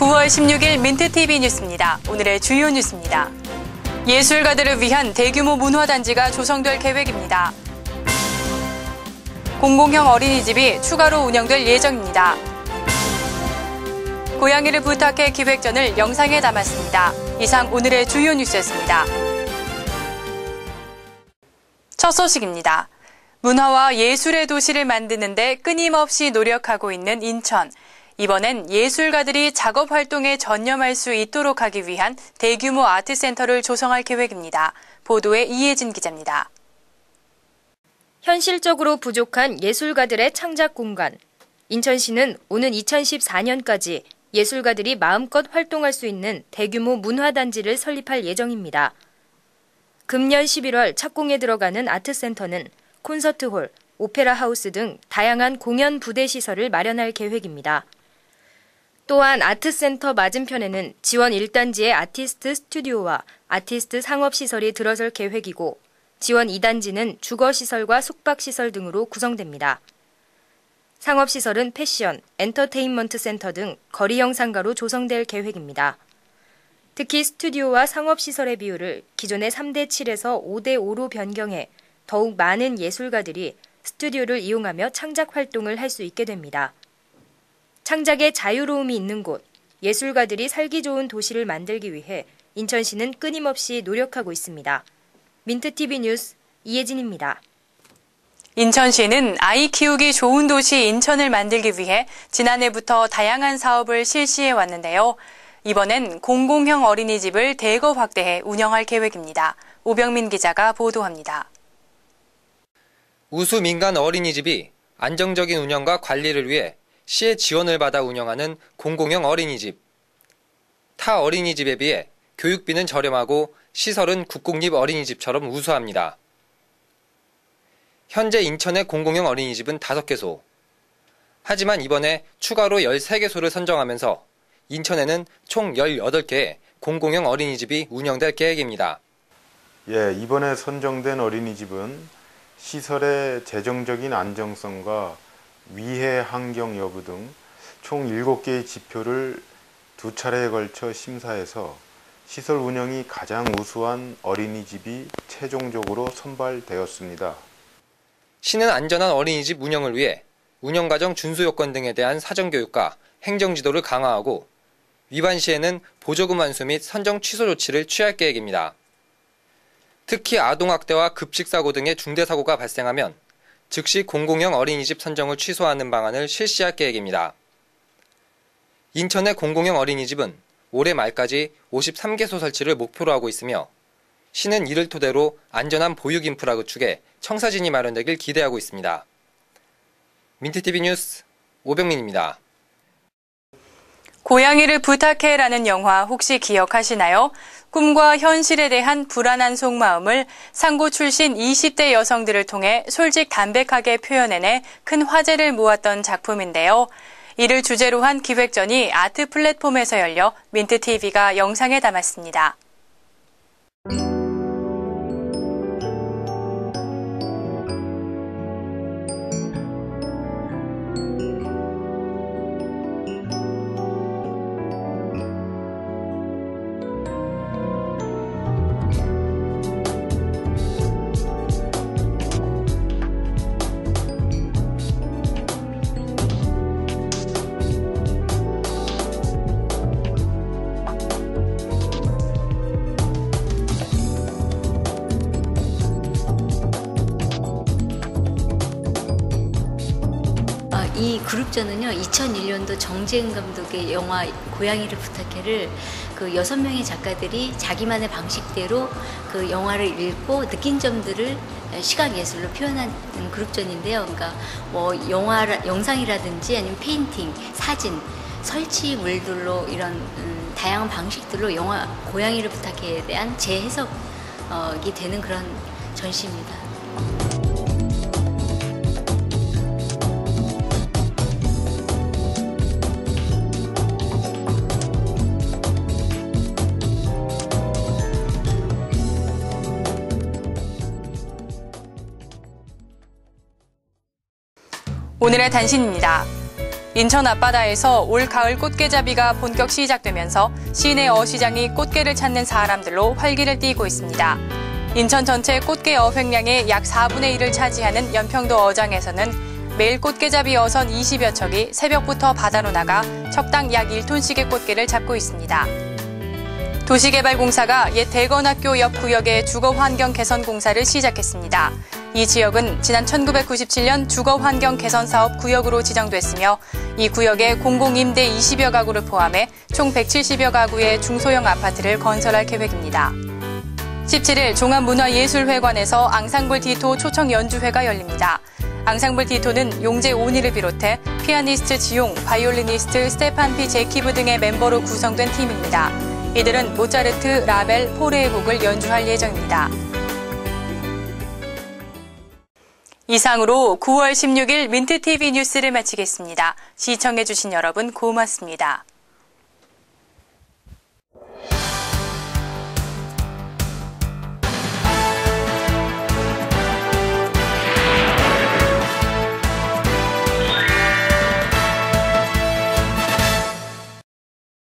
10월 16일 민트TV 뉴스입니다. 오늘의 주요 뉴스입니다. 예술가들을 위한 대규모 문화단지가 조성될 계획입니다. 공공형 어린이집이 추가로 운영될 예정입니다. 고양이를 부탁해 기획전을 영상에 담았습니다. 이상 오늘의 주요 뉴스였습니다. 첫 소식입니다. 문화와 예술의 도시를 만드는데 끊임없이 노력하고 있는 인천. 이번엔 예술가들이 작업 활동에 전념할 수 있도록 하기 위한 대규모 아트센터를 조성할 계획입니다. 보도에 이혜진 기자입니다. 현실적으로 부족한 예술가들의 창작 공간. 인천시는 오는 2014년까지 예술가들이 마음껏 활동할 수 있는 대규모 문화단지를 설립할 예정입니다. 금년 11월 착공에 들어가는 아트센터는 콘서트홀, 오페라 하우스 등 다양한 공연 부대 시설을 마련할 계획입니다. 또한 아트센터 맞은편에는 지원 1단지의 아티스트 스튜디오와 아티스트 상업시설이 들어설 계획이고 지원 2단지는 주거시설과 숙박시설 등으로 구성됩니다. 상업시설은 패션, 엔터테인먼트 센터 등 거리 영상가로 조성될 계획입니다. 특히 스튜디오와 상업시설의 비율을 기존의 3대 7에서 5대 5로 변경해 더욱 많은 예술가들이 스튜디오를 이용하며 창작 활동을 할 수 있게 됩니다. 창작의 자유로움이 있는 곳, 예술가들이 살기 좋은 도시를 만들기 위해 인천시는 끊임없이 노력하고 있습니다. 민트TV 뉴스 이혜진입니다. 인천시는 아이 키우기 좋은 도시 인천을 만들기 위해 지난해부터 다양한 사업을 실시해 왔는데요. 이번엔 공공형 어린이집을 대거 확대해 운영할 계획입니다. 오병민 기자가 보도합니다. 우수 민간 어린이집이 안정적인 운영과 관리를 위해 시의 지원을 받아 운영하는 공공형 어린이집. 타 어린이집에 비해 교육비는 저렴하고 시설은 국공립 어린이집처럼 우수합니다. 현재 인천의 공공형 어린이집은 5개소. 하지만 이번에 추가로 13개소를 선정하면서 인천에는 총 18개의 공공형 어린이집이 운영될 계획입니다. 예, 이번에 선정된 어린이집은 시설의 재정적인 안정성과 위해 환경 여부 등 총 7개의 지표를 두 차례에 걸쳐 심사해서 시설 운영이 가장 우수한 어린이집이 최종적으로 선발되었습니다. 시는 안전한 어린이집 운영을 위해 운영과정 준수 요건 등에 대한 사전교육과 행정지도를 강화하고 위반 시에는 보조금 완수 및 선정 취소 조치를 취할 계획입니다. 특히 아동학대와 급식사고 등의 중대사고가 발생하면 즉시 공공형 어린이집 선정을 취소하는 방안을 실시할 계획입니다. 인천의 공공형 어린이집은 올해 말까지 53개소 설치를 목표로 하고 있으며 시는 이를 토대로 안전한 보육 인프라 구축에 청사진이 마련되길 기대하고 있습니다. 민트TV 뉴스 오병민입니다. 고양이를 부탁해라는 영화 혹시 기억하시나요? 꿈과 현실에 대한 불안한 속마음을 상고 출신 20대 여성들을 통해 솔직 담백하게 표현해내 큰 화제를 모았던 작품인데요. 이를 주제로 한 기획전이 아트 플랫폼에서 열려 민트TV가 영상에 담았습니다. 그룹전은요 2001년도 정재은 감독의 영화 고양이를 부탁해를 그 여섯 명의 작가들이 자기만의 방식대로 그 영화를 읽고 느낀 점들을 시각 예술로 표현한 그룹전인데요. 그러니까 뭐 영화 영상이라든지 아니면 페인팅, 사진, 설치물들로 이런 음, 다양한 방식들로 영화 고양이를 부탁해에 대한 재해석이 되는 그런 전시입니다. 오늘의 단신입니다. 인천 앞바다에서 올 가을 꽃게잡이가 본격 시작되면서 시내 어시장이 꽃게를 찾는 사람들로 활기를 띠고 있습니다. 인천 전체 꽃게 어획량의 약 4분의 1을 차지하는 연평도 어장에서는 매일 꽃게잡이 어선 20여 척이 새벽부터 바다로 나가 척당 약 1톤씩의 꽃게를 잡고 있습니다. 도시개발공사가 옛 대건학교 옆 구역의 주거환경 개선 공사를 시작했습니다. 이 지역은 지난 1997년 주거환경 개선 사업 구역으로 지정됐으며 이 구역에 공공임대 20여 가구를 포함해 총 170여 가구의 중소형 아파트를 건설할 계획입니다. 17일 종합문화예술회관에서 앙상블 디토 초청 연주회가 열립니다. 앙상블 디토는 용재 오니를 비롯해 피아니스트 지용, 바이올리니스트 스테판 피 제키브 등의 멤버로 구성된 팀입니다. 이들은 모차르트, 라벨, 포르의 곡을 연주할 예정입니다. 이상으로 9월 16일 민트TV 뉴스를 마치겠습니다. 시청해주신 여러분 고맙습니다.